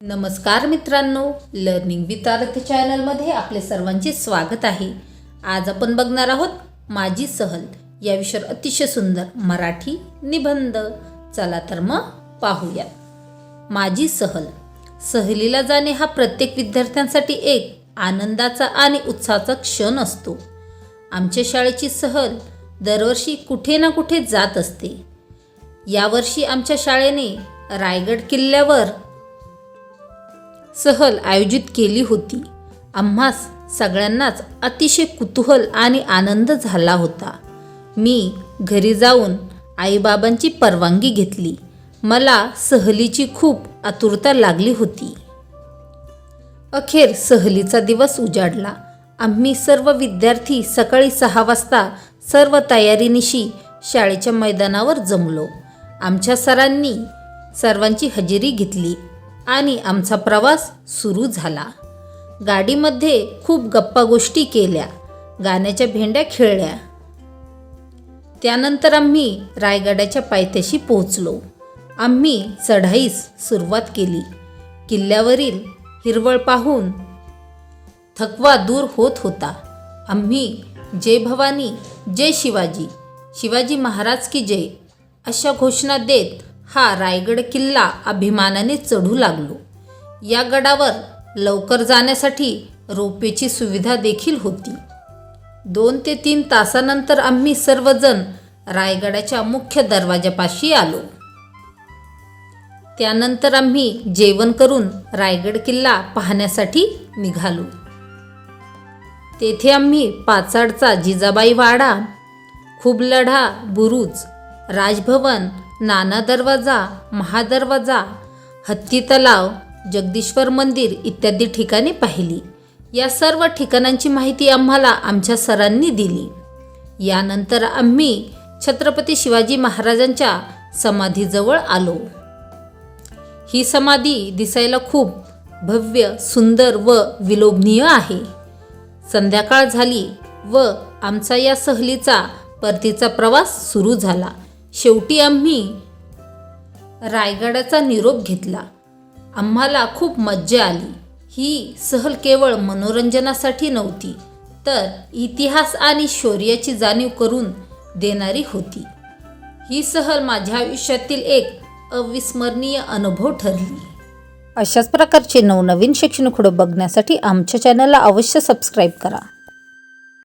नमस्कार मित्रांनो learning with चॅनलमध्ये आपले सर्वांचे स्वागत आहे. आज आपण बघणार आहोत माझी सहल या विषयावर अतिशय सुंदर मराठी निबंध. चला तर मग पाहूयात माझी सहल सहलीला जाणे हा प्रत्येक विद्यार्थ्यांसाठी एक आनंदाचा आणि उत्साहाचा क्षण असतो. आमच्या शाळेची सहल दरवर्षी कुठे ना कुठे जात असते. यावर्षी आमच्या शाळेने रायगड किल्ल्यावर सहल आयोजित केली होती. आम्हास सगळ्यांनाच अतिशय कुतूहल आणि आनंद झाला होता. मी घरी जाऊन आईबाबांची परवानगी घेतली. मला सहलीची खूप आतुरता लागली होती. अखेर सहलीचा दिवस उजाडला. आम्ही सर्व विद्यार्थी सकाळी सहा वाजता सर्व तयारीनिशी शाळेच्या मैदानावर जमलो. आमच्या सरांनी सर्वांची हजेरी घेतली. आणि आमचा प्रवास सुरू झाला. गाडीमध्ये खूप गप्पा गोष्टी केल्या. गाण्याच्या भेंड्या खेळल्या. त्यानंतर आम्ही रायगडाच्या पायथ्याशी पोहोचलो. आम्ही चढाईस सुरुवात केली. किल्ल्यावरील हिरवळ पाहून थकवा दूर होत होता. आम्ही जय भवानी जय शिवाजी शिवाजी महाराज की जय अशा घोषणा देत हा रायगड किल्ला अभिमानाने चढू लागलो. या गडावर लवकर जाण्यासाठी रोपेची सुविधा देखील होती. दोन ते तीन तासानंतर आम्ही सर्वजण रायगडाच्या मुख्य दरवाजापाशी आलो. त्यानंतर आम्ही जेवण करून रायगड किल्ला पाहण्यासाठी निघालो. तेथे आम्ही पाचाडचा जिजाबाई वाडा खूब लढा बुरुज राजभवन नाना दरवाजा महादरवाजा हत्ती तलाव जगदीश्वर मंदिर इत्यादी ठिकाणे पाहिली. या सर्व ठिकाणांची माहिती आम्हाला आमच्या सरांनी दिली. यानंतर आम्ही छत्रपती शिवाजी महाराजांच्या समाधीजवळ आलो. ही समाधी दिसायला खूप भव्य सुंदर व विलोभनीय आहे. संध्याकाळ झाली व आमचा या सहलीचा परतीचा प्रवास सुरू झाला. शेवटी आम्ही रायगडाचा निरोप घेतला. आम्हाला खूप मज्जा आली. ही सहल केवळ मनोरंजनासाठी नव्हती तर इतिहास आणि शौर्याची जाणीव करून देणारी होती. ही सहल माझ्या आयुष्यातील एक अविस्मरणीय अनुभव ठरली. अशाच प्रकारचे नवनवीन शैक्षणिक व्हिडिओ बघण्यासाठी आमच्या चॅनलला अवश्य सबस्क्राईब करा.